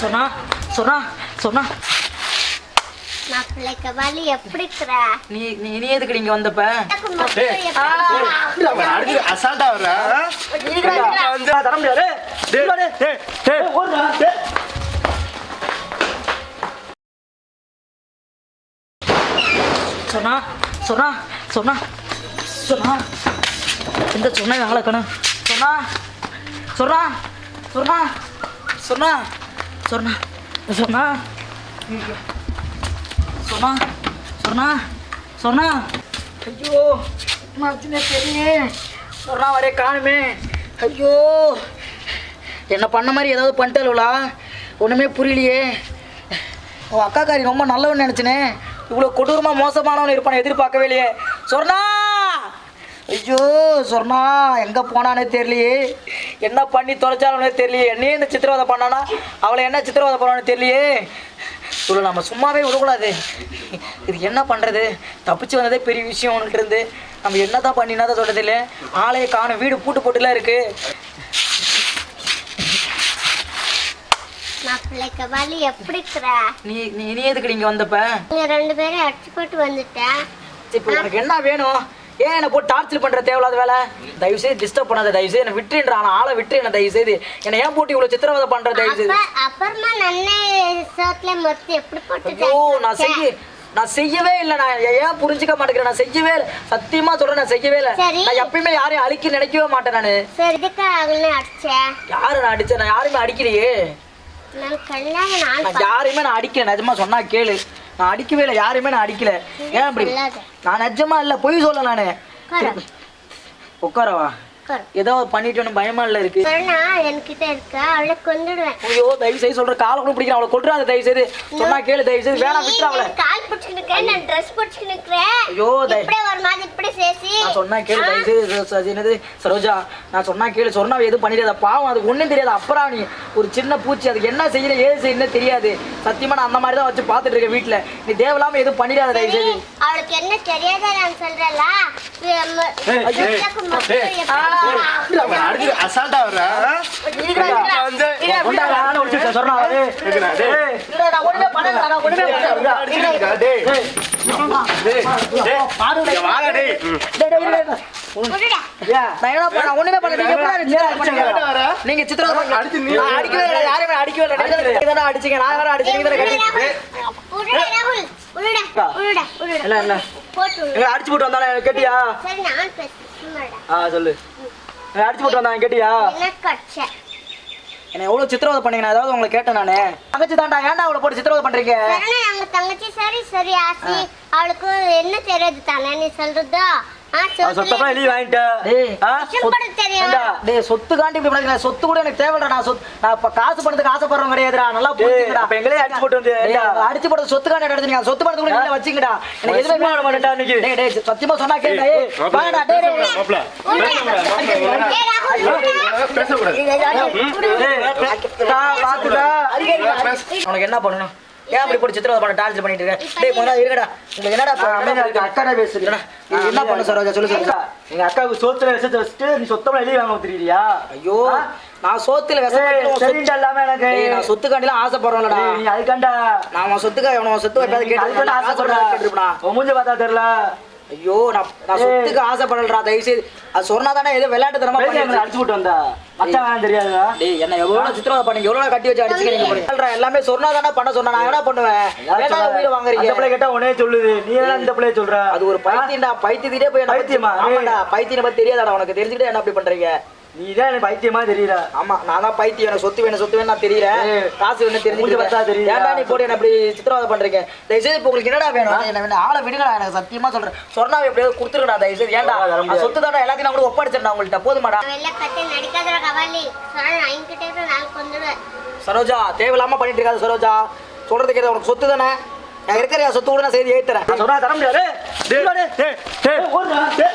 சொன்னா சொன்னா சொன்னா. எப்படி இருக்கிற நீ நீ நீ எதுக்கு நீங்க வந்தப்ப? அசால்ட்டா தர முடியாது. சொன்னா சொன்னா சொன்னா சொன்னா. இந்த சொன்ன ஆளக்கணும் சொன்னா சொன்னா சொன்னா சொன்னா சொன்னா. சொன்னா சொன்னா சொர்ணா சொர்ணா ஐயோ என்னாச்சுன்னே தெரியலையே சொர்ணா வரே காணுமே. ஐயோ என்ன பண்ண மாதிரி ஏதாவது பண்ணிட்டலுவலா ஒன்றுமே புரியலையே. உன் அக்காக்காரி ரொம்ப நல்லவன் நினச்சினே. இவ்வளோ கொடூரமாக மோசமானவன் இருப்பான எதிர்பார்க்கவே இல்லையே. சொர்ணா! ஐயோ சொர்ணா எங்கே போனானே தெரியலையே. என்ன பண்ணி தொலைச்சாலே தெரியலையே. என்னையே இந்த சித்திரவதை பண்ணானா? அவளை என்ன சித்திரவதை பண்ணானு தெரியலையே. இவ்வளோ நம்ம சும்மாவே விடக்கூடாது. இது என்ன பண்ணுறது தப்பிச்சு வந்ததே பெரிய விஷயம் உன்கிட்ட இருந்து. நம்ம என்ன தான் பண்ணினா தான் சொல்கிறது இல்லை ஆளையை காணும். வீடு பூட்டு போட்டுலாம் இருக்குது நீ நீ எதுக்கு நீங்கள் வந்தப்ப? நீங்க ரெண்டு பேரும் அடிச்சு போட்டு வந்துட்டேன். இப்போ உனக்கு என்ன வேணும்? ஏன் என்னை போட்டு டார்ச்சர் பண்ற தேவையில்லாத வேலை? தயவு செய்து டிஸ்டர்ப் பண்ணாத தயவு செய்து என்னை விட்டுன்றா நான் ஆளை விட்டு என்ன தயவு செய்து என்னை ஏன் போட்டு இவ்வளவு சித்திரவதை பண்ற தயவு செய்து அப்ப அப்புறமா ஐயோ நான் செய்ய நான் செய்யவே இல்லை. நான் ஏன் புரிஞ்சுக்க மாட்டேங்கிறேன்? நான் செய்யவே இல்லை. சத்தியமா சொல்றேன் நான் செய்யவே இல்லை. நான் எப்பயுமே யாரையும் அழிக்க நினைக்கவே மாட்டேன் நான். யாரை நான் அடிச்சேன் நான் நான் கல்யாணம் நாள் நான் அடிக்கல. நிஜமா சொன்னா கேளு. நான் அடிக்கவே இல்லை. யாரையுமே நான் அடிக்கல. ஏன் அப்படி. நான் நிஜமா இல்லை. பொய் சொல்ல நானு. உட்காரு. உட்காரவா உட்காரு. ஏதோ பண்ணிட்டோன்னு பயமா இல்லை இருக்கு. சொன்னா என்கிட்ட இருக்க. அவளை கொண்டுடுவேன் ஐயோ தயவு செய்து சொல்ற. காலை கூட பிடிக்கிறேன் அவளை கொட்டுறாத தயவு செய்து. சொன்னா கேளு தயவு செய்து. வேணாம் விட்டுற அவளை. கால் பிடிச்சிட்டு இருக்க நான் ட்ரெஸ் பிடிச்சிட்டு இருக்கிறேன் ஐயோ, தய- இப்படி ஒரு மாதிரி இப்படி சேசி நான் சொன்னா கேளு தயவு செய்து. என்னது? சரோஜா நான் சொன்னா கேளு. சொன்னா எதுவும் பண்ணிடாத. பாவம் அது ஒண்ணும் தெரியாது. அப்புறம் நீ ஒரு சின்ன பூச்சி அதுக்கு என்ன செய்யற ஏது செய்யணும் தெரியாது. சத்தியமா நான் அந்த மாதிரி தான் வச்சு பார்த்துட்டு இருக்கேன் வீட்டுல நீ தேவையில்லாம எதுவும் பண்ணிடாத தயவு செய்து அவளுக்கு என்ன தெரியாத நான் சொல்றல அசால்ட்டா வர்ற? வந்து நீங்க சித்திரம் அடிக்கவே இல்லை. யாருமே அடிக்கவே இல்லை. அடிச்சீங்க. நான் வேற அடிச்சீங்க என்ன என்ன அடிச்சு போட்டு வந்தானே? கேட்டியா? ஆ சொல்லு. அடிச்சு போட்டு வந்தாங்க கேட்டியா? என்ன எவ்வளவு சித்திரவதை பண்ணீங்க? ஏதாவது உங்களை கேட்டேன் நானு. தங்கச்சி தாண்டா ஏன்டா அவளை போட்டு சித்திரவதை பண்றீங்க? எங்க தங்கச்சி சரி சரி ஆசி அவளுக்கு என்ன தெரியாது நீ சொல்றதா? சொல்லு எழுதி வாங்கிட்டேன் டேய், சொத்து- கூட தெரியும். ஏண்டா, டேய், சொத்து காண்டி இப்படி பண்ணாதீங்க. சொத்து கூட எனக்கு தேவையில்லை நான் சொத்து நான் இப்ப காசு பணத்துக்கு ஆசைப்படுறேன் கிடையாதுடா நல்லா புரிஞ்சுக்கடா. அப்ப எங்களே அடிச்சு போட்டு வந்து? அடிச்சு போட்டு சொத்து காண்டி எடுத்துங்க சொத்து பணத்துக்கு கூட நீங்க வச்சுங்கடா எனக்கு எதுவுமே விட மாட்டேன்டா இன்னைக்கு. டேய் டேய் சத்தியமா சொன்னா வாங்கடா டேய். மாப்ள. உனக்கு என்ன பண்ணணும்? ஏன் அப்படி போட்டு சித்திரவதை பண்ண டார்ச்சர் பண்ணிட்டு இருக்க டேய் நேரம் இருக்கடா உங்களுக்கு என்னடா பேசுறேன் இது என்ன பண்ண சரோஜா சொல்லு சரோஜா எங்க அக்காவுக்கு சோத்துல விஷத்தை வச்சுட்டு நீ சொத்தமா எழுதி வாங்க தெரியலையா ஐயோ நான் சோத்துல விஷம் எல்லாமே எனக்கு. நான் சொத்துக்காண்டிலாம் ஆசைப்படுறேன்டா. நீ அதுக்காண்டா? நான் சொத்துக்கு சொத்து அதுக்காண்டா கேட்டு உன் மூஞ்ச பார்த்தா தெரியல. ஐயோ நான். சொத்துக்கு ஆசைப்படலடா தயவு செய்து அது சொன்னா தானே ஏதோ விளையாட்டு தரமா அடிச்சு போட்டு வந்தா. மச்சான் வேணாம் தெரியாதா டேய் என்ன எவ்வளவு சித்திரவதை பண்ணீங்க எவ்வளவு கட்டி வச்சு அடிச்சுக்க நீங்க போறீங்க சொல்றேன், எல்லாமே சொன்னா தானே பண்ண சொன்னா. நான் என்ன பண்ணுவேன்? ஏன்டா உயிரை வாங்குறீங்க. பிள்ளை கேட்டா உடனே சொல்லுது. நீ என்ன இந்த பிள்ளைய சொல்ற? அது ஒரு பைத்தியம்டா. பைத்தியத்திட்டே போய் என்ன பைத்தியமா? பத்தி- ஆமாடா பைத்தியம் பத்தி தெரியாதாடா உனக்கு? தெரிஞ்சுக்கிட்டே என்ன அப்படி பண்றீங்க? நீ தான் எனக்கு பைத்தியமா தெரியல ஆமா நான் தான் பைத்தியம் எனக்கு சொத்து வேணும் சொத்து வேணும் நான் தெரியறேன் ஏய், காசு வேணும் மூஞ்சி பார்த்தா தெரிஞ்சு தெரியுதா? ஏன்டா நீ போட்டு என்ன அப்படி சித்திரவதை பண்றீங்க தயவு செய்து இப்போ உங்களுக்கு என்னடா வேணும் என்ன வேணும் ஆளை விடுங்கடா எனக்கு சத்தியமா சொல்றேன் சொன்னா எப்படியாவது கொடுத்துருங்கடா தயவு செய்து ஏன்டா சொத்து தானே எல்லாத்தையும் நான் கூட ஒப்படைச்சிருந்தா உங்கள்கிட்ட போதுமாடா சரோஜா தேவையில்லாம பண்ணிட்டு இருக்காது சரோஜா சொல்றது கேட்க உனக்கு சொத்து தானே நான் இருக்கிற என் சொத்து கூட நான் செய்து ஏத்துறேன் சொன்னா தர முடியாது டேய், டேய், டேய், டேய்,